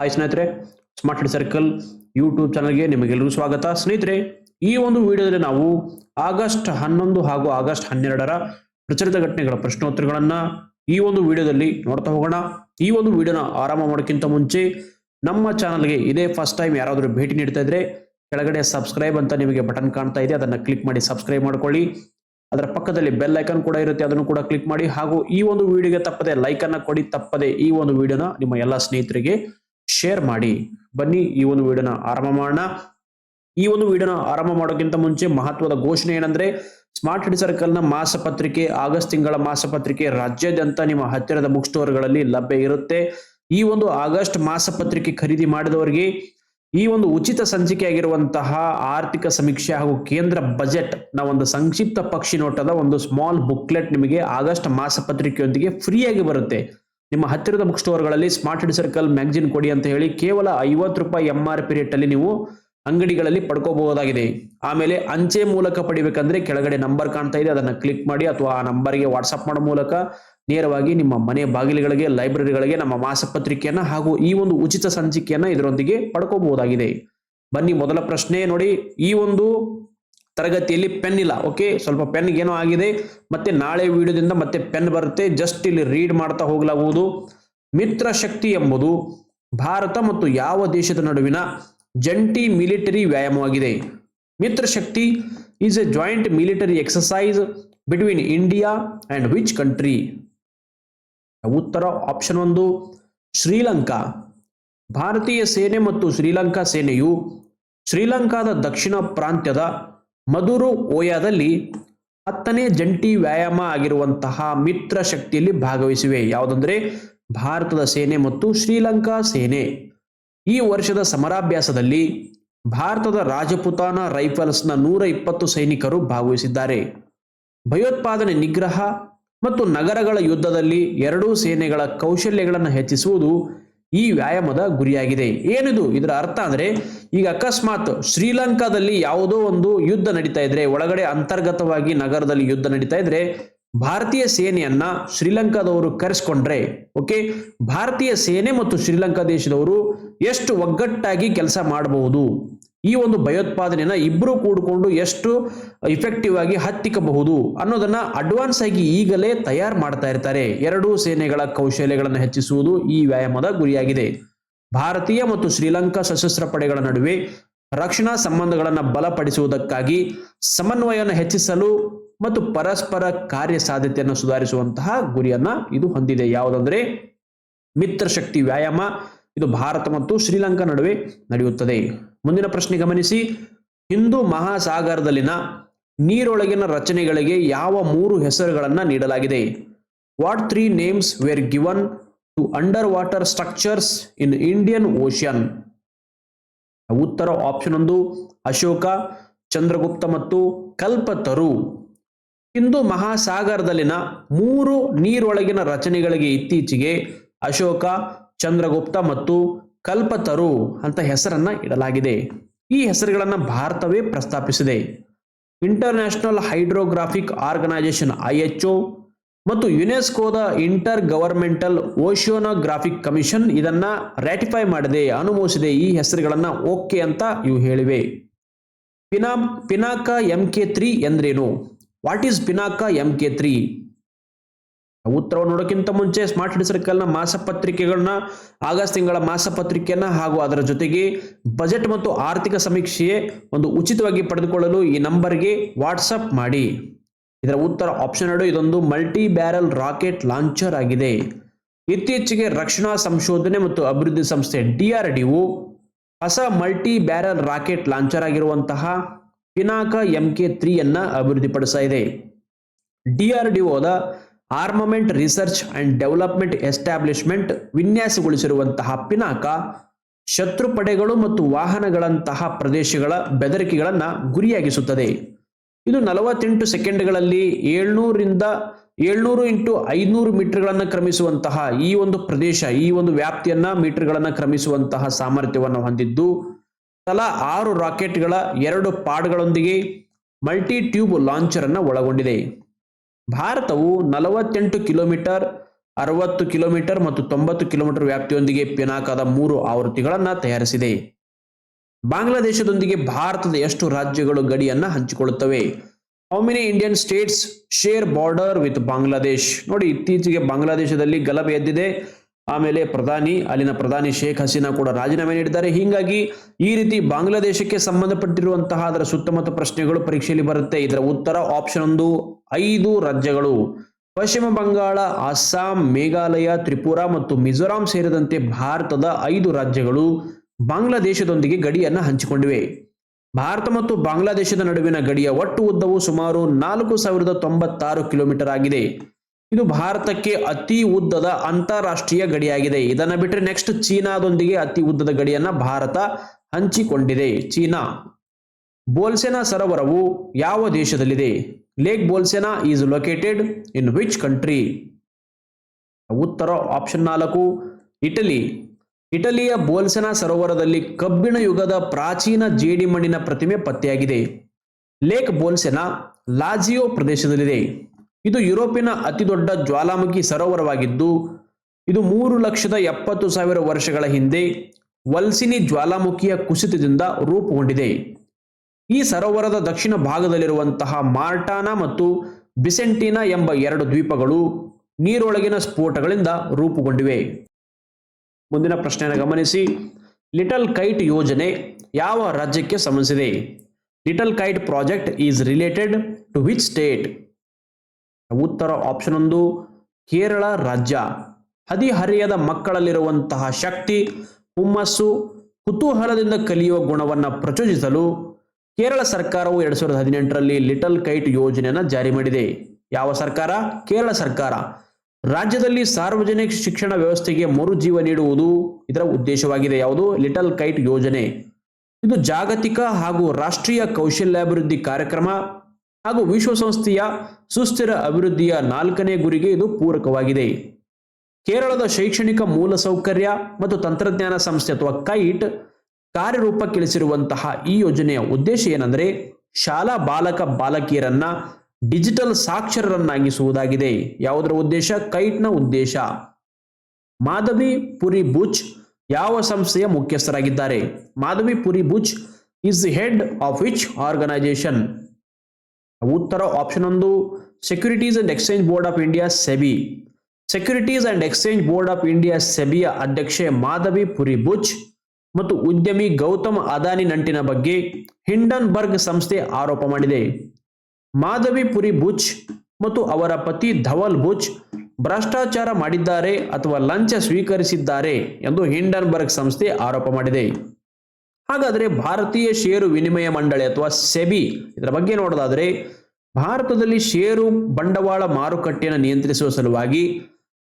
Hi ಸ್ನೇಹಿತರೆ smart circle YouTube ಚಾನಲ್ಗೆ ನಿಮಗೆಲ್ಲರೂ ಸ್ವಾಗತ. ಸ್ನೇಹಿತರೆ, ಈ ಒಂದು ವಿಡಿಯೋದಲ್ಲಿ ನಾವು ಆಗಸ್ಟ್ ಹನ್ನೊಂದು ಹಾಗೂ ಆಗಸ್ಟ್ ಹನ್ನೆರಡರ ಪ್ರಚಲಿತ ಘಟನೆಗಳ ಪ್ರಶ್ನೋತ್ತರಗಳನ್ನ ಈ ಒಂದು ವಿಡಿಯೋದಲ್ಲಿ ನೋಡ್ತಾ ಹೋಗೋಣ. ಈ ಒಂದು ವಿಡಿಯೋನ ಆರಂಭ ಮಾಡೋಕ್ಕಿಂತ ಮುಂಚೆ ನಮ್ಮ ಚಾನಲ್ಗೆ ಇದೇ ಫಸ್ಟ್ ಟೈಮ್ ಯಾರಾದರೂ ಭೇಟಿ ನೀಡ್ತಾ ಇದ್ರೆ ಕೆಳಗಡೆ ಸಬ್ಸ್ಕ್ರೈಬ್ ಅಂತ ನಿಮಗೆ ಬಟನ್ ಕಾಣ್ತಾ ಇದೆ, ಅದನ್ನ ಕ್ಲಿಕ್ ಮಾಡಿ ಸಬ್ಸ್ಕ್ರೈಬ್ ಮಾಡ್ಕೊಳ್ಳಿ. ಅದರ ಪಕ್ಕದಲ್ಲಿ ಬೆಲ್ ಐಕನ್ ಕೂಡ ಇರುತ್ತೆ, ಅದನ್ನು ಕೂಡ ಕ್ಲಿಕ್ ಮಾಡಿ. ಹಾಗೂ ಈ ಒಂದು ವಿಡಿಯೋಗೆ ತಪ್ಪದೆ ಲೈಕ್ ಅನ್ನ ಕೊಡಿ, ತಪ್ಪದೆ ಈ ಒಂದು ವಿಡಿಯೋನ ನಿಮ್ಮ ಎಲ್ಲ ಸ್ನೇಹಿತರಿಗೆ ಶೇರ್ ಮಾಡಿ. ಬನ್ನಿ ಈ ಒಂದು ವಿಡಿಯೋನ ಆರಂಭ ಮಾಡೋಣ. ಈ ಒಂದು ವಿಡಿಯೋನ ಆರಂಭ ಮಾಡೋಕ್ಕಿಂತ ಮುಂಚೆ ಮಹತ್ವದ ಘೋಷಣೆ ಏನಂದ್ರೆ ಸ್ಮಾರ್ಟ್ ಸಿಟಿ ಸರ್ಕಲ್ನ ಮಾಸಪತ್ರಿಕೆ, ಆಗಸ್ಟ್ ತಿಂಗಳ ಮಾಸಪತ್ರಿಕೆ ರಾಜ್ಯಾದ್ಯಂತ ನಿಮ್ಮ ಹತ್ತಿರದ ಬುಕ್ ಸ್ಟೋರ್ಗಳಲ್ಲಿ ಲಭ್ಯ ಇರುತ್ತೆ. ಈ ಒಂದು ಆಗಸ್ಟ್ ಮಾಸಪತ್ರಿಕೆ ಖರೀದಿ ಮಾಡಿದವರಿಗೆ ಈ ಒಂದು ಉಚಿತ ಸಂಚಿಕೆ ಆಗಿರುವಂತಹ ಆರ್ಥಿಕ ಸಮೀಕ್ಷೆ ಹಾಗೂ ಕೇಂದ್ರ ಬಜೆಟ್ನ ಒಂದು ಸಂಕ್ಷಿಪ್ತ ಪಕ್ಷಿ ನೋಟದ ಒಂದು ಸ್ಮಾಲ್ ಬುಕ್ಲೆಟ್ ನಿಮಗೆ ಆಗಸ್ಟ್ ಮಾಸಪತ್ರಿಕೆಯೊಂದಿಗೆ ಫ್ರೀಯಾಗಿ ಬರುತ್ತೆ. ನಿಮ್ಮ ಹತ್ತಿರದ ಬುಕ್ ಸ್ಟೋರ್ಗಳಲ್ಲಿ ಸ್ಮಾರ್ಟ್ ಹೆಡ್ ಸರ್ಕಲ್ ಮ್ಯಾಗಜಿನ್ ಕೊಡಿ ಅಂತ ಹೇಳಿ ಕೇವಲ ಐವತ್ತು ರೂಪಾಯಿ ಎಂ ಆರ್ ಪಿ ರೇಟ್ ಅಲ್ಲಿ ನೀವು ಅಂಗಡಿಗಳಲ್ಲಿ ಪಡ್ಕೋಬಹುದಾಗಿದೆ. ಆಮೇಲೆ ಅಂಚೆ ಮೂಲಕ ಪಡಿಬೇಕಂದ್ರೆ ಕೆಳಗಡೆ ನಂಬರ್ ಕಾಣ್ತಾ ಇದೆ. ಅದನ್ನ ಕ್ಲಿಕ್ ಮಾಡಿ ಅಥವಾ ಆ ನಂಬರ್ಗೆ ವಾಟ್ಸಪ್ ಮಾಡೋ ಮೂಲಕ ನೇರವಾಗಿ ನಿಮ್ಮ ಮನೆ ಬಾಗಿಲುಗಳಿಗೆ ಲೈಬ್ರರಿಗಳಿಗೆ ನಮ್ಮ ಮಾಸಪತ್ರಿಕೆಯನ್ನು ಹಾಗೂ ಈ ಒಂದು ಉಚಿತ ಸಂಚಿಕೆಯನ್ನ ಇದರೊಂದಿಗೆ ಪಡ್ಕೋಬಹುದಾಗಿದೆ. ಬನ್ನಿ ಮೊದಲ ಪ್ರಶ್ನೆ ನೋಡಿ. ಈ ಒಂದು ತರಗತಿಯಲ್ಲಿ ಪೆನ್ ಇಲ್ಲ ಓಕೆ ಸ್ವಲ್ಪ ಪೆನ್ ಏನೋ ಆಗಿದೆ, ಮತ್ತೆ ನಾಳೆ ವಿಡಿಯೋದಿಂದ ಮತ್ತೆ ಪೆನ್ ಬರುತ್ತೆ ಜಸ್ಟ್ ಇಲ್ಲಿ ರೀಡ್ ಮಾಡ್ತಾ ಹೋಗಲಾಗುವುದು. ಮಿತ್ರ ಶಕ್ತಿ ಎಂಬುದು ಭಾರತ ಮತ್ತು ಯಾವ ದೇಶದ ನಡುವಿನ ಜಂಟಿ military ವ್ಯಾಯಾಮವಾಗಿದೆ. Mitra Shakti is a joint military exercise between India and which country ಉತ್ತರ ಆಪ್ಷನ್ ಒಂದು, ಶ್ರೀಲಂಕಾ. ಭಾರತೀಯ ಸೇನೆ ಮತ್ತು ಶ್ರೀಲಂಕಾ ಸೇನೆಯು ಶ್ರೀಲಂಕಾದ ದಕ್ಷಿಣ ಪ್ರಾಂತ್ಯದ ಮಧುರು ಓಯಾದಲ್ಲಿ ಹತ್ತನೇ ಜಂಟಿ ವ್ಯಾಯಾಮ ಆಗಿರುವಂತಹ ಮಿತ್ರ ಶಕ್ತಿಯಲ್ಲಿ ಭಾಗವಹಿಸಿವೆ. ಯಾವುದಂದ್ರೆ ಭಾರತದ ಸೇನೆ ಮತ್ತು ಶ್ರೀಲಂಕಾ ಸೇನೆ. ಈ ವರ್ಷದ ಸಮರಾಭ್ಯಾಸದಲ್ಲಿ ಭಾರತದ ರಾಜಪುತಾನ ರೈಫಲ್ಸ್ನ ನೂರ ಇಪ್ಪತ್ತು ಸೈನಿಕರು ಭಾಗವಹಿಸಿದ್ದಾರೆ. ಭಯೋತ್ಪಾದನೆ ನಿಗ್ರಹ ಮತ್ತು ನಗರಗಳ ಯುದ್ಧದಲ್ಲಿ ಎರಡೂ ಸೇನೆಗಳ ಕೌಶಲ್ಯಗಳನ್ನು ಹೆಚ್ಚಿಸುವುದು ಈ ವ್ಯಾಯಾಮದ ಗುರಿಯಾಗಿದೆ. ಏನಿದು? ಇದರ ಅರ್ಥ ಅಂದ್ರೆ, ಈಗ ಅಕಸ್ಮಾತ್ ಶ್ರೀಲಂಕಾದಲ್ಲಿ ಯಾವುದೋ ಒಂದು ಯುದ್ಧ ನಡೀತಾ ಇದ್ರೆ, ಒಳಗಡೆ ಅಂತರ್ಗತವಾಗಿ ನಗರದಲ್ಲಿ ಯುದ್ಧ ನಡೀತಾ ಇದ್ರೆ, ಭಾರತೀಯ ಸೇನೆಯನ್ನ ಶ್ರೀಲಂಕಾದವರು ಕರೆಸ್ಕೊಂಡ್ರೆ, ಓಕೆ? ಭಾರತೀಯ ಸೇನೆ ಮತ್ತು ಶ್ರೀಲಂಕಾ ದೇಶದವರು ಎಷ್ಟು ಒಗ್ಗಟ್ಟಾಗಿ ಕೆಲಸ ಮಾಡಬಹುದು? ಈ ಒಂದು ಭಯೋತ್ಪಾದನೆಯನ್ನ ಇಬ್ಬರು ಕೂಡಿಕೊಂಡು ಎಷ್ಟು ಇಫೆಕ್ಟಿವ್ ಆಗಿ ಹತ್ತಿಕ್ಕಬಹುದು ಅನ್ನೋದನ್ನ ಅಡ್ವಾನ್ಸ್ ಆಗಿ ಈಗಲೇ ತಯಾರು ಮಾಡ್ತಾ ಇರ್ತಾರೆ. ಎರಡೂ ಸೇನೆಗಳ ಕೌಶಲ್ಯಗಳನ್ನು ಹೆಚ್ಚಿಸುವುದು ಈ ವ್ಯಾಯಾಮದ ಗುರಿಯಾಗಿದೆ. ಭಾರತೀಯ ಮತ್ತು ಶ್ರೀಲಂಕಾ ಸಶಸ್ತ್ರ ಪಡೆಗಳ ನಡುವೆ ರಕ್ಷಣಾ ಸಂಬಂಧಗಳನ್ನು ಬಲಪಡಿಸುವುದಕ್ಕಾಗಿ ಸಮನ್ವಯವನ್ನು ಹೆಚ್ಚಿಸಲು ಮತ್ತು ಪರಸ್ಪರ ಕಾರ್ಯ ಸಾಧ್ಯತೆಯನ್ನು ಸುಧಾರಿಸುವಂತಹ ಗುರಿಯನ್ನ ಇದು ಹೊಂದಿದೆ. ಯಾವುದಂದ್ರೆ ಮಿತ್ರ ಶಕ್ತಿ ವ್ಯಾಯಾಮ ಇದು ಭಾರತ ಮತ್ತು ಶ್ರೀಲಂಕಾ ನಡುವೆ ನಡೆಯುತ್ತದೆ. ಮುಂದಿನ ಪ್ರಶ್ನೆ ಗಮನಿಸಿ. ಹಿಂದೂ ಮಹಾಸಾಗರದಲ್ಲಿನ ನೀರೊಳಗಿನ ರಚನೆಗಳಿಗೆ ಯಾವ ಮೂರು ಹೆಸರುಗಳನ್ನ ನೀಡಲಾಗಿದೆ? What three names were given to under water structures in Indian Ocean ಉತ್ತರ ಆಪ್ಷನ್ ಒಂದು, ಅಶೋಕ, ಚಂದ್ರಗುಪ್ತ ಮತ್ತು ಕಲ್ಪತರು. ಹಿಂದೂ ಮಹಾಸಾಗರದಲ್ಲಿನ ಮೂರು ನೀರೊಳಗಿನ ರಚನೆಗಳಿಗೆ ಇತ್ತೀಚೆಗೆ ಅಶೋಕ ಚಂದ್ರಗುಪ್ತ ಮತ್ತು ಕಲ್ಪತರು ಅಂತ ಹೆಸರನ್ನ ಇಡಲಾಗಿದೆ. ಈ ಹೆಸರುಗಳನ್ನು ಭಾರತವೇ ಪ್ರಸ್ತಾಪಿಸಿದೆ. ಇಂಟರ್ನ್ಯಾಷನಲ್ ಹೈಡ್ರೋಗ್ರಾಫಿಕ್ ಆರ್ಗನೈಸೇಷನ್ ಒ ಮತ್ತು ಯುನೆಸ್ಕೋದ ಇಂಟರ್ ಗವರ್ಮೆಂಟಲ್ ಓಶಿಯೋನೋಗ್ರಾಫಿಕ್ ಕಮಿಷನ್ ಇದನ್ನ ರ್ಯಾಟಿಫೈ ಮಾಡಿದೆ ಅನುಮೋದಿಸಿದೆ ಈ ಹೆಸರುಗಳನ್ನು ಓಕೆ ಅಂತ ಇವು ಹೇಳಿವೆ. Pinaka, Pinaka M K three ಎಂದ್ರೇನು? What is Pinaka M K three? ಉತ್ತರವನ್ನು ನೋಡೋಕ್ಕಿಂತ ಮುಂಚೆ ಸ್ಮಾರ್ಟ್ ಸಿಟಿ ಸರ್ಕಲ್ನ ಮಾಸಪತ್ರಿಕೆಗಳನ್ನ ಆಗಸ್ಟ್ ತಿಂಗಳ ಮಾಸಪತ್ರಿಕೆಯನ್ನ ಹಾಗೂ ಅದರ ಜೊತೆಗೆ ಬಜೆಟ್ ಮತ್ತು ಆರ್ಥಿಕ ಸಮೀಕ್ಷೆ ಒಂದು ಉಚಿತವಾಗಿ ಪಡೆದುಕೊಳ್ಳಲು ಈ ನಂಬರ್ಗೆ ವಾಟ್ಸಪ್ ಮಾಡಿ. ಇದರ ಉತ್ತರ ಆಪ್ಷನ್ ಎರಡು, ಇದೊಂದು ಮಲ್ಟಿ ಬ್ಯಾರಲ್ ರಾಕೆಟ್ ಲಾಂಚರ್ ಆಗಿದೆ. ಇತ್ತೀಚೆಗೆ ರಕ್ಷಣಾ ಸಂಶೋಧನೆ ಮತ್ತು ಅಭಿವೃದ್ಧಿ ಸಂಸ್ಥೆ ಡಿಆರ್ಡಿಒ ಹೊಸ ಮಲ್ಟಿ ಬ್ಯಾರಲ್ ರಾಕೆಟ್ ಲಾಂಚರ್ ಆಗಿರುವಂತಹ ಪಿನಾಕ ಎಂ ಕೆ ತ್ರೀಯನ್ನ ಅಭಿವೃದ್ಧಿಪಡಿಸ್ತಾ ಇದೆ. ಡಿಆರ್ಡಿಒದ armament research and development establishment ವಿನ್ಯಾಸಗೊಳಿಸಿರುವಂತಹ Pinaka ಶತ್ರು ಪಡೆಗಳು ಮತ್ತು ವಾಹನಗಳಂತಹ ಪ್ರದೇಶಗಳ ಬೆದರಿಕೆಗಳನ್ನು ಗುರಿಯಾಗಿಸುತ್ತದೆ. ಇದು ನಲವತ್ತೆಂಟು ಸೆಕೆಂಡ್ಗಳಲ್ಲಿ ಏಳ್ನೂರಿಂದ ಏಳ್ನೂರು ಇಂಟು ಐನೂರು ಮೀಟರ್ಗಳನ್ನು ಕ್ರಮಿಸುವಂತಹ ಈ ಒಂದು ಪ್ರದೇಶ, ಈ ಒಂದು ವ್ಯಾಪ್ತಿಯನ್ನ ಮೀಟರ್ಗಳನ್ನು ಕ್ರಮಿಸುವಂತಹ ಸಾಮರ್ಥ್ಯವನ್ನು ಹೊಂದಿದ್ದು, ತಲಾ ಆರು ರಾಕೆಟ್ಗಳ ಎರಡು ಪಾಡ್ಗಳೊಂದಿಗೆ ಮಲ್ಟಿ ಟ್ಯೂಬ್ ಲಾಂಚರ್ ಅನ್ನು ಒಳಗೊಂಡಿದೆ. ಭಾರತವು ನಲವತ್ತೆಂಟು ಕಿಲೋಮೀಟರ್, ಅರವತ್ತು ಕಿಲೋಮೀಟರ್ ಮತ್ತು ತೊಂಬತ್ತು ಕಿಲೋಮೀಟರ್ ವ್ಯಾಪ್ತಿಯೊಂದಿಗೆ ಪಿನಾಕದ ಮೂರು ಆವೃತ್ತಿಗಳನ್ನು ತಯಾರಿಸಿದೆ. ಬಾಂಗ್ಲಾದೇಶದೊಂದಿಗೆ ಭಾರತದ ಎಷ್ಟು ರಾಜ್ಯಗಳು ಗಡಿಯನ್ನ ಹಂಚಿಕೊಳ್ಳುತ್ತವೆ? How many Indian states share border with Bangladesh ನೋಡಿ, ಇತ್ತೀಚೆಗೆ ಬಾಂಗ್ಲಾದೇಶದಲ್ಲಿ ಗಲಭೆ ಎದ್ದಿದೆ. ಆಮೇಲೆ ಪ್ರಧಾನಿ, ಅಲ್ಲಿನ ಪ್ರಧಾನಿ ಶೇಖ್ ಹಸೀನಾ ಕೂಡ ರಾಜೀನಾಮೆ ನೀಡಿದ್ದಾರೆ. ಹೀಗಾಗಿ ಈ ರೀತಿ ಬಾಂಗ್ಲಾದೇಶಕ್ಕೆ ಸಂಬಂಧಪಟ್ಟಿರುವಂತಹ ಅದರ ಸುತ್ತಮುತ್ತ ಪ್ರಶ್ನೆಗಳು ಪರೀಕ್ಷೆಯಲ್ಲಿ ಬರುತ್ತೆ. ಇದರ ಉತ್ತರ ಆಪ್ಷನ್ ಒಂದು. ಐದು ರಾಜ್ಯಗಳು, ಪಶ್ಚಿಮ ಬಂಗಾಳ, ಅಸ್ಸಾಂ, ಮೇಘಾಲಯ, ತ್ರಿಪುರ ಮತ್ತು ಮಿಜೋರಾಂ ಸೇರಿದಂತೆ ಭಾರತದ ಐದು ರಾಜ್ಯಗಳು ಬಾಂಗ್ಲಾದೇಶದೊಂದಿಗೆ ಗಡಿಯನ್ನು ಹಂಚಿಕೊಂಡಿವೆ. ಭಾರತ ಮತ್ತು ಬಾಂಗ್ಲಾದೇಶದ ನಡುವಿನ ಗಡಿಯ ಒಟ್ಟು ಉದ್ದವು ಸುಮಾರು ನಾಲ್ಕು ಸಾವಿರದ ತೊಂಬತ್ತಾರು ಕಿಲೋಮೀಟರ್ ಆಗಿದೆ. ಇದು ಭಾರತಕ್ಕೆ ಅತಿ ಉದ್ದದ ಅಂತಾರಾಷ್ಟ್ರೀಯ ಗಡಿಯಾಗಿದೆ. ಇದನ್ನು ಬಿಟ್ಟರೆ ನೆಕ್ಸ್ಟ್ ಚೀನಾದೊಂದಿಗೆ ಅತಿ ಉದ್ದದ ಗಡಿಯನ್ನ ಭಾರತ ಹಂಚಿಕೊಂಡಿದೆ. ಚೀನಾ. ಬೋಲ್ಸೆನಾ ಸರೋವರವು ಯಾವ ದೇಶದಲ್ಲಿದೆ? Lake Bolsena is located in which country ಉತ್ತರ ಆಪ್ಷನ್ ನಾಲ್ಕು ಇಟಲಿ ಇಟಲಿಯ ಬೋಲ್ಸೆನಾ ಸರೋವರದಲ್ಲಿ ಕಬ್ಬಿಣ ಯುಗದ ಪ್ರಾಚೀನ ಜೇಡಿಮಣ್ಣಿನ ಪ್ರತಿಮೆ ಪತ್ತೆಯಾಗಿದೆ. ಲೇಕ್ ಬೋಲ್ಸೆನಾ ಲಾಜಿಯೋ ಪ್ರದೇಶದಲ್ಲಿದೆ. ಇದು ಯುರೋಪಿನ ಅತಿದೊಡ್ಡ ಜ್ವಾಲಾಮುಖಿ ಸರೋವರವಾಗಿದ್ದು, ಇದು ಮೂರು ಲಕ್ಷದ ಎಪ್ಪತ್ತು ಸಾವಿರ ವರ್ಷಗಳ ಹಿಂದೆ ವಲ್ಸಿನಿ ಜ್ವಾಲಾಮುಖಿಯ ಕುಸಿತದಿಂದ ರೂಪುಗೊಂಡಿದೆ. ಈ ಸರೋವರದ ದಕ್ಷಿಣ ಭಾಗದಲ್ಲಿರುವಂತಹ ಮಾರ್ಟಾನಾ ಮತ್ತು ಬಿಸೆಂಟಿನಾ ಎಂಬ ಎರಡು ದ್ವೀಪಗಳು ನೀರೊಳಗಿನ ಸ್ಫೋಟಗಳಿಂದ ರೂಪುಗೊಂಡಿವೆ. ಮುಂದಿನ ಪ್ರಶ್ನೆಯನ್ನು ಗಮನಿಸಿ. ಲಿಟಲ್ ಕೈಟ್ ಯೋಜನೆ ಯಾವ ರಾಜ್ಯಕ್ಕೆ ಸಂಬಂಧಿಸಿದೆ? Little kite project is related to which state? ಉತ್ತರ ಆಪ್ಷನ್ ಒಂದು, ಕೇರಳ ರಾಜ್ಯ. ಹದಿಹರಿಯದ ಮಕ್ಕಳಲ್ಲಿರುವಂತಹ ಶಕ್ತಿ, ಹುಮ್ಮಸ್ಸು, ಕುತೂಹಲದಿಂದ ಕಲಿಯುವ ಗುಣವನ್ನು ಪ್ರಚೋದಿಸಲು ಕೇರಳ ಸರ್ಕಾರವು ಎರಡ್ ಸಾವಿರದ ಹದಿನೆಂಟರಲ್ಲಿ ಲಿಟಲ್ ಕೈಟ್ ಯೋಜನೆಯನ್ನು ಜಾರಿ ಮಾಡಿದೆ. ಯಾವ ಸರ್ಕಾರ? ಕೇರಳ ಸರ್ಕಾರ. ರಾಜ್ಯದಲ್ಲಿ ಸಾರ್ವಜನಿಕ ಶಿಕ್ಷಣ ವ್ಯವಸ್ಥೆಗೆ ಮರುಜೀವ ನೀಡುವುದು ಇದರ ಉದ್ದೇಶವಾಗಿದೆ. ಯಾವುದು? ಲಿಟಲ್ ಕೈಟ್ ಯೋಜನೆ. ಇದು ಜಾಗತಿಕ ಹಾಗೂ ರಾಷ್ಟ್ರೀಯ ಕೌಶಲ್ಯಾಭಿವೃದ್ಧಿ ಕಾರ್ಯಕ್ರಮ ಹಾಗೂ ವಿಶ್ವಸಂಸ್ಥೆಯ ಸುಸ್ಥಿರ ಅಭಿವೃದ್ಧಿಯ ನಾಲ್ಕನೇ ಗುರಿಗೆ ಇದು ಪೂರಕವಾಗಿದೆ. ಕೇರಳದ ಶೈಕ್ಷಣಿಕ ಮೂಲಸೌಕರ್ಯ ಮತ್ತು ತಂತ್ರಜ್ಞಾನ ಸಂಸ್ಥೆ ಅಥವಾ ಕೈಟ್ ಕಾರ್ಯರೂಪಕ್ಕಿಳಿಸಿರುವಂತಹ ಈ ಯೋಜನೆಯ ಉದ್ದೇಶ ಏನಂದರೆ ಶಾಲಾ ಬಾಲಕ ಬಾಲಕಿಯರನ್ನ ಡಿಜಿಟಲ್ ಸಾಕ್ಷರರನ್ನಾಗಿಸುವುದಾಗಿದೆ. ಯಾವುದರ ಉದ್ದೇಶ? ಕೈಟ್ನ ಉದ್ದೇಶ. ಮಾಧವಿ ಪುರಿ ಬುಚ್ ಯಾವ ಸಂಸ್ಥೆಯ ಮುಖ್ಯಸ್ಥರಾಗಿದ್ದಾರೆ? Madhabi Puri Buch is head of which organisation ಉತ್ತರ ಆಪ್ಷನ್ ಒಂದು securities and exchange board of India SEBI securities and exchange board of India ಸೆಬಿಯ ಅಧ್ಯಕ್ಷೆ ಮಾಧವಿ ಪುರಿ ಬುಚ್ ಮತ್ತು ಉದ್ಯಮಿ ಗೌತಮ್ ಅದಾನಿ ನಂಟಿನ ಬಗ್ಗೆ ಹಿಂಡನ್ಬರ್ಗ್ ಸಂಸ್ಥೆ ಆರೋಪ ಮಾಡಿದೆ. ಮಾಧವಿ ಪುರಿ ಬುಚ್ ಮತ್ತು ಅವರ ಪತಿ ಧವಲ್ ಬುಚ್ ಭ್ರಷ್ಟಾಚಾರ ಮಾಡಿದ್ದಾರೆ ಅಥವಾ ಲಂಚ ಸ್ವೀಕರಿಸಿದ್ದಾರೆ ಎಂದು ಹಿಂಡನ್ಬರ್ಗ್ ಸಂಸ್ಥೆ ಆರೋಪ ಮಾಡಿದೆ. ಹಾಗಾದರೆ ಭಾರತೀಯ ಷೇರು ವಿನಿಮಯ ಮಂಡಳಿ ಅಥವಾ ಸೆಬಿ ಇದರ ಬಗ್ಗೆ ನೋಡೋದಾದರೆ ಭಾರತದಲ್ಲಿ ಷೇರು ಬಂಡವಾಳ ಮಾರುಕಟ್ಟೆಯನ್ನು ನಿಯಂತ್ರಿಸುವ ಸಲುವಾಗಿ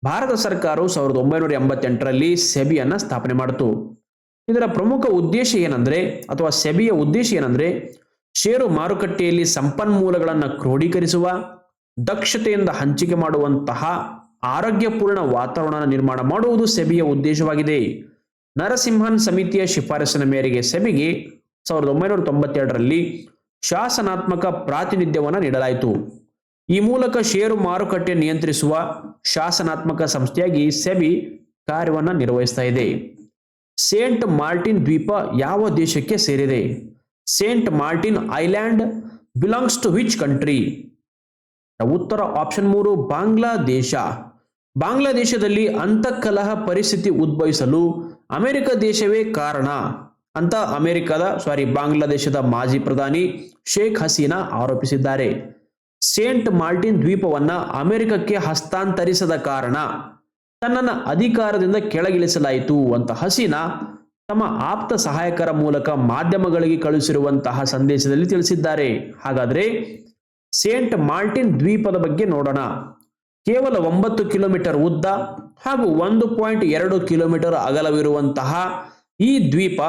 ಭಾರತ ಸರ್ಕಾರವು ಸಾವಿರದ ಒಂಬೈನೂರ ಎಂಬತ್ತೆಂಟರಲ್ಲಿ ಸೆಬಿಯನ್ನು ಸ್ಥಾಪನೆ ಮಾಡಿತು. ಇದರ ಪ್ರಮುಖ ಉದ್ದೇಶ ಏನಂದ್ರೆ ಅಥವಾ ಸೆಬಿಯ ಉದ್ದೇಶ ಏನಂದ್ರೆ ಷೇರು ಮಾರುಕಟ್ಟೆಯಲ್ಲಿ ಸಂಪನ್ಮೂಲಗಳನ್ನು ಕ್ರೋಢೀಕರಿಸುವ, ದಕ್ಷತೆಯಿಂದ ಹಂಚಿಕೆ ಮಾಡುವಂತಹ ಆರೋಗ್ಯಪೂರ್ಣ ವಾತಾವರಣ ನಿರ್ಮಾಣ ಮಾಡುವುದು ಸೆಬಿಯ ಉದ್ದೇಶವಾಗಿದೆ. ನರಸಿಂಹನ್ ಸಮಿತಿಯ ಶಿಫಾರಸಿನ ಮೇರೆಗೆ ಸೆಬಿಗೆ ಸಾವಿರದ ಒಂಬೈನೂರ ತೊಂಬತ್ತೆರಡರಲ್ಲಿ ಶಾಸನಾತ್ಮಕ ಪ್ರಾತಿನಿಧ್ಯವನ್ನು ನೀಡಲಾಯಿತು. ಈ ಮೂಲಕ ಷೇರು ಮಾರುಕಟ್ಟೆ ನಿಯಂತ್ರಿಸುವ ಶಾಸನಾತ್ಮಕ ಸಂಸ್ಥೆಯಾಗಿ ಸೆಬಿ ಕಾರ್ಯವನ್ನು ನಿರ್ವಹಿಸ್ತಾ ಇದೆ. ಸೇಂಟ್ ಮಾರ್ಟಿನ್ ದ್ವೀಪ ಯಾವ ದೇಶಕ್ಕೆ ಸೇರಿದೆ? Saint Martin island belongs to which country ಉತ್ತರ ಆಪ್ಷನ್ ಮೂರು, ಬಾಂಗ್ಲಾದೇಶ. ಬಾಂಗ್ಲಾದೇಶದಲ್ಲಿ ಅಂತಃಕಲಹ ಪರಿಸ್ಥಿತಿ ಉದ್ಭವಿಸಲು ಅಮೆರಿಕ ದೇಶವೇ ಕಾರಣ ಅಂತ ಅಮೆರಿಕದ ಸಾರಿ ಬಾಂಗ್ಲಾದೇಶದ ಮಾಜಿ ಪ್ರಧಾನಿ ಶೇಖ್ ಹಸೀನಾ ಆರೋಪಿಸಿದ್ದಾರೆ. ಸೇಂಟ್ ಮಾರ್ಟಿನ್ ದ್ವೀಪವನ್ನ ಅಮೆರಿಕಕ್ಕೆ ಹಸ್ತಾಂತರಿಸದ ಕಾರಣ ತನ್ನನ್ನು ಅಧಿಕಾರದಿಂದ ಕೆಳಗಿಳಿಸಲಾಯಿತು ಅಂತ ಹಸೀನಾ ತಮ್ಮ ಆಪ್ತ ಸಹಾಯಕರ ಮೂಲಕ ಮಾಧ್ಯಮಗಳಿಗೆ ಕಳುಹಿಸಿರುವಂತಹ ಸಂದೇಶದಲ್ಲಿ ತಿಳಿಸಿದ್ದಾರೆ. ಹಾಗಾದ್ರೆ ಸೇಂಟ್ ಮಾರ್ಟಿನ್ ದ್ವೀಪದ ಬಗ್ಗೆ ನೋಡೋಣ. ಕೇವಲ ಒಂಬತ್ತು ಕಿಲೋಮೀಟರ್ ಉದ್ದ ಹಾಗೂ ಒಂದು ಪಾಯಿಂಟ್ ಎರಡು ಕಿಲೋಮೀಟರ್ ಅಗಲವಿರುವಂತಹ ಈ ದ್ವೀಪ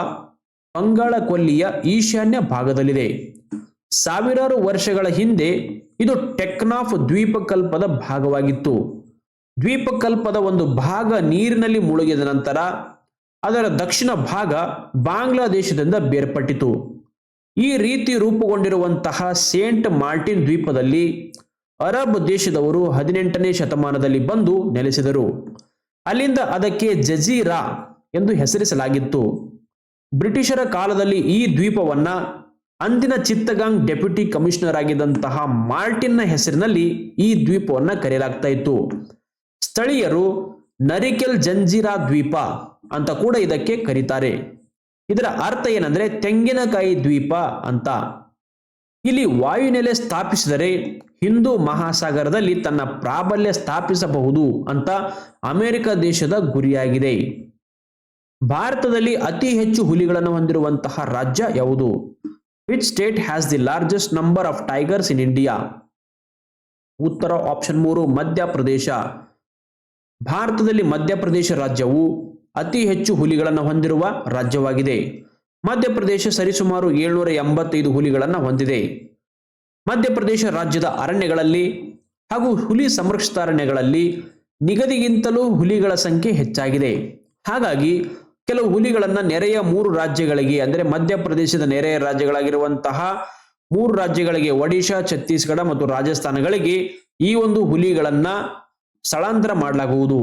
ಬಂಗಾಳ ಕೊಲ್ಲಿಯ ಈಶಾನ್ಯ ಭಾಗದಲ್ಲಿದೆ. ಸಾವಿರಾರು ವರ್ಷಗಳ ಹಿಂದೆ ಇದು ಟೆಕ್ನಾಫ್ ದ್ವೀಪಕಲ್ಪದ ಭಾಗವಾಗಿತ್ತು. ದ್ವೀಪಕಲ್ಪದ ಒಂದು ಭಾಗ ನೀರಿನಲ್ಲಿ ಮುಳುಗಿದ ನಂತರ ಅದರ ದಕ್ಷಿಣ ಭಾಗ ಬಾಂಗ್ಲಾದೇಶದಿಂದ ಬೇರ್ಪಟ್ಟಿತು. ಈ ರೀತಿ ರೂಪುಗೊಂಡಿರುವಂತಹ ಸೇಂಟ್ ಮಾರ್ಟಿನ್ ದ್ವೀಪದಲ್ಲಿ ಅರಬ್ ದೇಶದವರು ಹದಿನೆಂಟನೇ ಶತಮಾನದಲ್ಲಿ ಬಂದು ನೆಲೆಸಿದರು. ಅಲ್ಲಿಂದ ಅದಕ್ಕೆ ಜಜೀರಾ ಎಂದು ಹೆಸರಿಸಲಾಗಿತ್ತು. ಬ್ರಿಟಿಷರ ಕಾಲದಲ್ಲಿ ಈ ದ್ವೀಪವನ್ನ ಅಂದಿನ ಚಿತ್ತಗಾಂಗ್ ಡೆಪ್ಯೂಟಿ ಕಮಿಷನರ್ ಆಗಿದ್ದಂತಹ ಮಾರ್ಟಿನ್ನ ಹೆಸರಿನಲ್ಲಿ ಈ ದ್ವೀಪವನ್ನ ಕರೆಯಲಾಗ್ತಾ ಇತ್ತು. ಸ್ಥಳೀಯರು ನರಿಕೆಲ್ ಜಂಜೀರಾ ದ್ವೀಪ ಅಂತ ಕೂಡ ಇದಕ್ಕೆ ಕರೀತಾರೆ. ಇದರ ಅರ್ಥ ಏನಂದ್ರೆ ತೆಂಗಿನಕಾಯಿ ದ್ವೀಪ ಅಂತ. ಇಲ್ಲಿ ವಾಯುನೆಲೆ ಸ್ಥಾಪಿಸಿದರೆ ಹಿಂದೂ ಮಹಾಸಾಗರದಲ್ಲಿ ತನ್ನ ಪ್ರಾಬಲ್ಯ ಸ್ಥಾಪಿಸಬಹುದು ಅಂತ ಅಮೆರಿಕ ದೇಶದ ಗುರಿಯಾಗಿದೆ. ಭಾರತದಲ್ಲಿ ಅತಿ ಹೆಚ್ಚು ಹುಲಿಗಳನ್ನು ಹೊಂದಿರುವಂತಹ ರಾಜ್ಯ ಯಾವುದು? Which state has the largest number of tigers in India ಉತ್ತರ ಆಪ್ಷನ್ ಮೂರು ಮಧ್ಯಪ್ರದೇಶ ಭಾರತದಲ್ಲಿ ಮಧ್ಯಪ್ರದೇಶ ರಾಜ್ಯವು ಅತಿ ಹೆಚ್ಚು ಹುಲಿಗಳನ್ನು ಹೊಂದಿರುವ ರಾಜ್ಯವಾಗಿದೆ. ಮಧ್ಯಪ್ರದೇಶ ಸರಿಸುಮಾರು ಏಳ್ನೂರ ಎಂಬತ್ತೈದು ಹುಲಿಗಳನ್ನು ಹೊಂದಿದೆ. ಮಧ್ಯಪ್ರದೇಶ ರಾಜ್ಯದ ಅರಣ್ಯಗಳಲ್ಲಿ ಹಾಗೂ ಹುಲಿ ಸಂರಕ್ಷಿತ ಅರಣ್ಯಗಳಲ್ಲಿ ನಿಗದಿಗಿಂತಲೂ ಹುಲಿಗಳ ಸಂಖ್ಯೆ ಹೆಚ್ಚಾಗಿದೆ. ಹಾಗಾಗಿ ಕೆಲವು ಹುಲಿಗಳನ್ನು ನೆರೆಯ ಮೂರು ರಾಜ್ಯಗಳಿಗೆ ಅಂದರೆ ಮಧ್ಯಪ್ರದೇಶದ ನೆರೆಯ ರಾಜ್ಯಗಳಾಗಿರುವಂತಹ ಮೂರು ರಾಜ್ಯಗಳಿಗೆ ಒಡಿಶಾ, ಛತ್ತೀಸ್ಗಢ ಮತ್ತು ರಾಜಸ್ಥಾನಗಳಿಗೆ ಈ ಒಂದು ಹುಲಿಗಳನ್ನ ಸ್ಥಳಾಂತರ ಮಾಡಲಾಗುವುದು.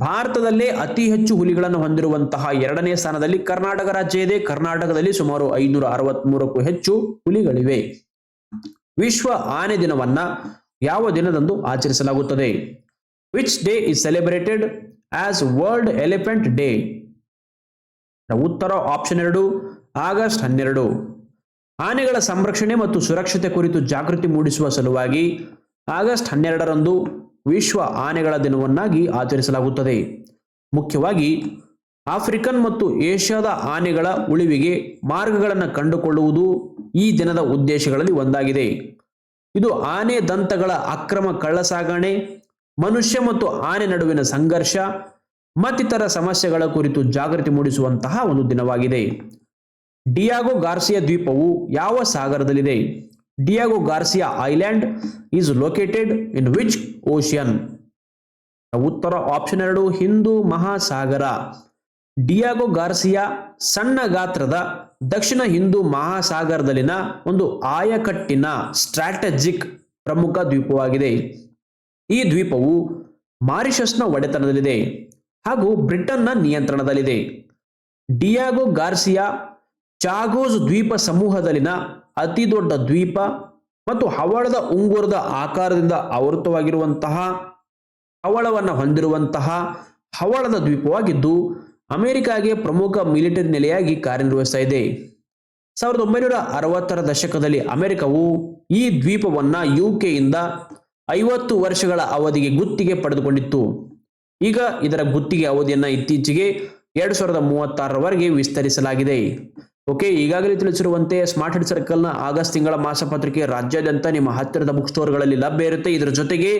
ಭಾರತದಲ್ಲೇ ಅತಿ ಹೆಚ್ಚು ಹುಲಿಗಳನ್ನು ಹೊಂದಿರುವಂತಹ ಎರಡನೇ ಸ್ಥಾನದಲ್ಲಿ ಕರ್ನಾಟಕ ರಾಜ್ಯ ಇದೆ. ಕರ್ನಾಟಕದಲ್ಲಿ ಸುಮಾರು ಐನೂರ ಅರವತ್ಮೂರಕ್ಕೂ ಹೆಚ್ಚು ಹುಲಿಗಳಿವೆ. ವಿಶ್ವ ಆನೆ ದಿನವನ್ನ ಯಾವ ದಿನದಂದು ಆಚರಿಸಲಾಗುತ್ತದೆ? Which day is celebrated as world elephant day ಉತ್ತರ ಆಪ್ಷನ್ ಎರಡು, ಆಗಸ್ಟ್ ಹನ್ನೆರಡು. ಆನೆಗಳ ಸಂರಕ್ಷಣೆ ಮತ್ತು ಸುರಕ್ಷತೆ ಕುರಿತು ಜಾಗೃತಿ ಮೂಡಿಸುವ ಸಲುವಾಗಿ ಆಗಸ್ಟ್ ಹನ್ನೆರಡರಂದು ವಿಶ್ವ ಆನೆಗಳ ದಿನವನ್ನಾಗಿ ಆಚರಿಸಲಾಗುತ್ತದೆ. ಮುಖ್ಯವಾಗಿ, ಆಫ್ರಿಕನ್ ಮತ್ತು ಏಷ್ಯಾದ ಆನೆಗಳ ಉಳಿವಿಗೆ ಮಾರ್ಗಗಳನ್ನು ಕಂಡುಕೊಳ್ಳುವುದು ಈ ದಿನದ ಉದ್ದೇಶಗಳಲ್ಲಿ ಒಂದಾಗಿದೆ. ಇದು ಆನೆ ದಂತಗಳ ಅಕ್ರಮ ಕಳ್ಳಸಾಗಣೆ, ಮನುಷ್ಯ ಮತ್ತು ಆನೆ ನಡುವಿನ ಸಂಘರ್ಷ, ಮತ್ತಿತರ ಸಮಸ್ಯೆಗಳ ಕುರಿತು ಜಾಗೃತಿ ಮೂಡಿಸುವಂತಹ ಒಂದು ದಿನವಾಗಿದೆ. ಡಿಯಾಗೋ ಗಾರ್ಸಿಯಾ ದ್ವೀಪವು ಯಾವ ಸಾಗರದಲ್ಲಿದೆ? Diego Garcia island is located in which ocean ಉತ್ತರ ಆಪ್ಷನ್ ಎರಡು, ಹಿಂದೂ ಮಹಾಸಾಗರ. ಡಿಯಾಗೋ ಗಾರ್ಸಿಯಾ ಸಣ್ಣ ಗಾತ್ರದ ದಕ್ಷಿಣ ಹಿಂದೂ ಮಹಾಸಾಗರದಲ್ಲಿನ ಒಂದು ಆಯಕಟ್ಟಿನ ಸ್ಟ್ರಾಟಜಿಕ್ ಪ್ರಮುಖ ದ್ವೀಪವಾಗಿದೆ. ಈ ದ್ವೀಪವು ಮಾರಿಷಸ್ನ ಒಡೆತನದಲ್ಲಿದೆ ಹಾಗೂ ಬ್ರಿಟನ್ನ ನಿಯಂತ್ರಣದಲ್ಲಿದೆ. ಡಿಯಾಗೋ ಗಾರ್ಸಿಯಾ ಚಾಗೋಸ್ ದ್ವೀಪ ಸಮೂಹದಲ್ಲಿನ ಅತಿ ದೊಡ್ಡ ದ್ವೀಪ ಮತ್ತು ಹವಳದ ಉಂಗುರದ ಆಕಾರದಿಂದ ಆವೃತವಾಗಿರುವಂತಹ, ಹವಳವನ್ನು ಹೊಂದಿರುವಂತಹ ಹವಳದ ದ್ವೀಪವಾಗಿದ್ದು, ಅಮೆರಿಕಾಗೆ ಪ್ರಮುಖ ಮಿಲಿಟರಿ ನೆಲೆಯಾಗಿ ಕಾರ್ಯನಿರ್ವಹಿಸ್ತಾ ಇದೆ. ಸಾವಿರದ ಒಂಬೈನೂರ ಅರವತ್ತರ ದಶಕದಲ್ಲಿ ಅಮೆರಿಕವು ಈ ದ್ವೀಪವನ್ನ ಯುಕೆಯಿಂದ ಐವತ್ತು ವರ್ಷಗಳ ಅವಧಿಗೆ ಗುತ್ತಿಗೆ ಪಡೆದುಕೊಂಡಿತ್ತು. ಈಗ ಇದರ ಗುತ್ತಿಗೆ ಅವಧಿಯನ್ನ ಇತ್ತೀಚೆಗೆ ಎರಡು ಸಾವಿರದ ಮೂವತ್ತಾರರವರೆಗೆ ವಿಸ್ತರಿಸಲಾಗಿದೆ. ಓಕೆ, ಈಗಾಗಲೇ ತಿಳಿಸಿರುವಂತೆ ಸ್ಮಾರ್ಟ್ ಹೆಡ್ ಸರ್ಕಲ್ನ ಆಗಸ್ಟ್ ತಿಂಗಳ ಮಾಸಪತ್ರಿಕೆ ರಾಜ್ಯಾದ್ಯಂತ ನಿಮ್ಮ ಹತ್ತಿರದ ಬುಕ್ ಸ್ಟೋರ್ಗಳಲ್ಲಿ ಲಭ್ಯ ಇರುತ್ತೆ. ಇದರ ಜೊತೆಗೆ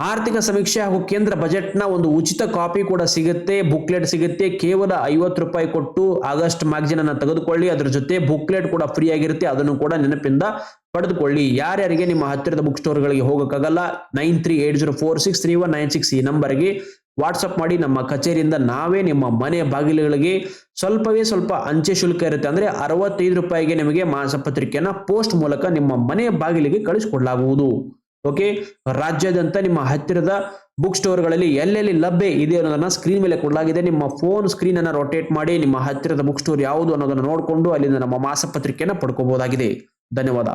ಆರ್ಥಿಕ ಸಮೀಕ್ಷೆ ಹಾಗೂ ಕೇಂದ್ರ ಬಜೆಟ್ನ ಒಂದು ಉಚಿತ ಕಾಪಿ ಕೂಡ ಸಿಗುತ್ತೆ. ಬುಕ್ಲೆಟ್ ಸಿಗುತ್ತೆ. ಕೇವಲ ಐವತ್ತು ರೂಪಾಯಿ ಕೊಟ್ಟು ಆಗಸ್ಟ್ ಮ್ಯಾಗಜಿನ್ ಅನ್ನ ತೆಗೆದುಕೊಳ್ಳಿ. ಅದರ ಜೊತೆ ಬುಕ್ಲೆಟ್ ಕೂಡ ಫ್ರೀ ಆಗಿರುತ್ತೆ. ಅದನ್ನು ಕೂಡ ನೆನಪಿಂದ ಪಡೆದುಕೊಳ್ಳಿ. ಯಾರ್ಯಾರಿಗೆ ನಿಮ್ಮ ಹತ್ತಿರದ ಬುಕ್ ಸ್ಟೋರ್ಗಳಿಗೆ ಹೋಗೋಕ್ಕಾಗಲ್ಲ, nine three eight zero four six three one nine six ಈ ನಂಬರ್ಗೆ ವಾಟ್ಸಪ್ ಮಾಡಿ ನಮ್ಮ ಕಚೇರಿಯಿಂದ ನಾವೇ ನಿಮ್ಮ ಮನೆ ಬಾಗಿಲುಗಳಿಗೆ ಸ್ವಲ್ಪವೇ ಸ್ವಲ್ಪ ಅಂಚೆ ಶುಲ್ಕ ಇರುತ್ತೆ ಅಂದ್ರೆ ಅರವತ್ತೈದು ರೂಪಾಯಿಗೆ ನಿಮಗೆ ಮಾಸಪತ್ರಿಕೆಯನ್ನ ಪೋಸ್ಟ್ ಮೂಲಕ ನಿಮ್ಮ ಮನೆ ಬಾಗಿಲಿಗೆ ಕಳಿಸಿಕೊಡಲಾಗುವುದು. ಓಕೆ ರಾಜ್ಯಾದ್ಯಂತ ನಿಮ್ಮ ಹತ್ತಿರದ ಬುಕ್ ಸ್ಟೋರ್ಗಳಲ್ಲಿ ಎಲ್ಲೆಲ್ಲಿ ಲಭ್ಯ ಇದೆ ಅನ್ನೋದನ್ನ ಸ್ಕ್ರೀನ್ ಮೇಲೆ ಕೊಡಲಾಗಿದೆ. ನಿಮ್ಮ ಫೋನ್ ಸ್ಕ್ರೀನ್ ಅನ್ನು ರೊಟೇಟ್ ಮಾಡಿ ನಿಮ್ಮ ಹತ್ತಿರದ ಬುಕ್ ಸ್ಟೋರ್ ಯಾವುದು ಅನ್ನೋದನ್ನ ನೋಡಿಕೊಂಡು ಅಲ್ಲಿಂದ ನಮ್ಮ ಮಾಸಪತ್ರಿಕೆಯನ್ನು ಪಡ್ಕೋಬಹುದಾಗಿದೆ ಧನ್ಯವಾದ.